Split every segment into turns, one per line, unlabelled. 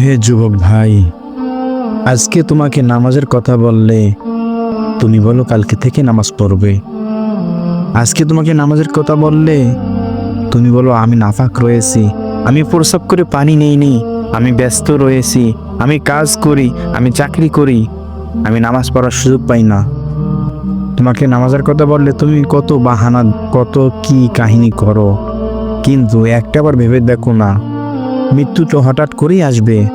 হে যুবক ভাই, আজকে তোমাকে নামাজের কথা বললে তুমি বলো কালকে থেকে নামাজ পড়বে। আজকে তোমাকে নামাজের কথা বললে তুমি বলো আমি নাফাক রয়েছি, আমি প্রসব করে পানি নেইনি, আমি ব্যস্ত রয়েছি, আমি কাজ করি, আমি চাকরি করি, আমি নামাজ পড়ার সুযোগ পাই না। তোমাকে নামাজের কথা বললে তুমি কত বাহানা, কত কি কাহিনী করো, কিন্তু একটাবার ভেবে দেখো না মৃত্যু তো হঠাৎ করেই আসবে।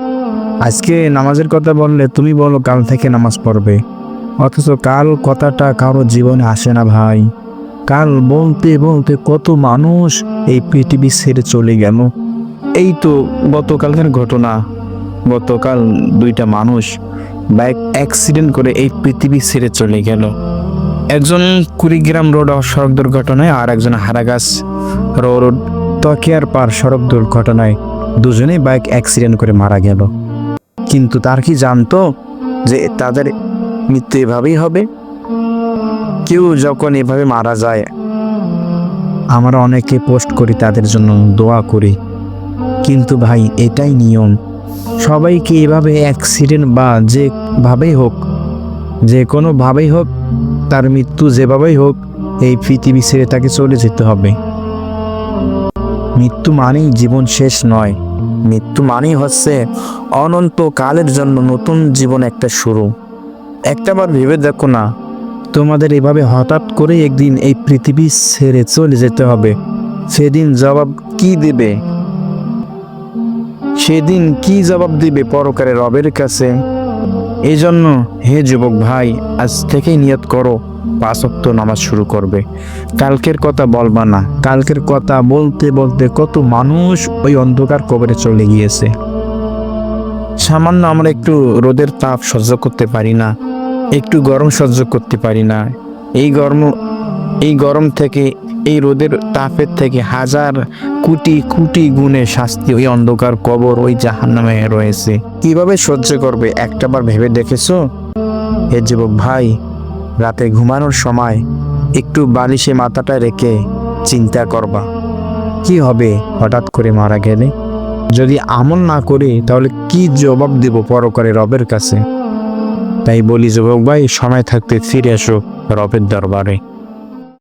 আজকে নামাজের কথা বললে তুমি বলো কাল থেকে নামাজ পড়বে। অথচ কাল কথাটা কারও জীবনে আসে না ভাই। কাল বলতে বলতে কত মানুষ এই পৃথিবী ছেড়ে চলে গেল। এই তো গতকালকার ঘটনা। গতকাল দুইটা মানুষ বাইক অ্যাক্সিডেন্ট করে এই পৃথিবী ছেড়ে চলে গেল। একজন কুড়িগ্রাম রোড সড়ক দুর্ঘটনায় আর একজন হারাগাছ রোড তকিয়ার পার সড়ক দুর্ঘটনায় দুজনেই বাইক অ্যাক্সিডেন্ট করে মারা গেল। কিন্তু তার কি জানতো যে তাদের মৃত্যু এভাবেই হবে? কেউ যখন এভাবে মারা যায়, আমরা অনেকে পোস্ট করি, তাদের জন্য দোয়া করি। কিন্তু ভাই, এটাই নিয়ম। সবাইকে এভাবে অ্যাক্সিডেন্ট বা যেভাবেই হোক, যে কোনোভাবেই হোক, তার মৃত্যু যেভাবেই হোক, এই পৃথিবী ছেড়ে তাকে চলে যেতে হবে। মৃত্যু মানেই জীবন শেষ নয়। মৃত্যু মানেই হচ্ছে অনন্ত কালের জন্য নতুন জীবন একটা শুরু। একটাবার ভেবে দেখো না, তোমাদের এভাবে হঠাৎ করে একদিন এই পৃথিবী ছেড়ে চলে যেতে হবে। সেদিন জবাব কি দেবে? সেদিন কি জবাব দিবে পরকারে রবের কাছে? এই জন্য হে যুবক ভাই, আজ থেকেই নিয়ত করো পাঁচ ওয়াক্ত নামাজ শুরু করবে। কালকের কথা বলবা না। কালকের কথা বলতে বলতে কত মানুষ ওই অন্ধকার কবরে চলে গিয়েছে। সামান্য আমরা একটু রোদের তাপ সহ্য করতে পারি না। একটু গরম সহ্য করতে পারি না। এই গরম এই গরম থেকে, এই রোদের তাপের থেকে হাজার কোটি কোটি গুণে শাস্তি ওই অন্ধকার কবর, ওই জাহান্নামে রয়েছে। কীভাবে সহ্য করবে? একটাবার ভেবে দেখেছ? হে যুবক ভাই রাতে ঘুমানোর সময় একটু বালিশে মাথাটা রেখে চিন্তা করবা। কি হবে হঠাৎ করে মারা গেলে? যদি আমল না করি, তাহলে কি জবাব দেব পরকারে রবের কাছে? তাই বলি, যুবক ভাই, সময় থাকতে ফিরে আসো রবের দরবারে।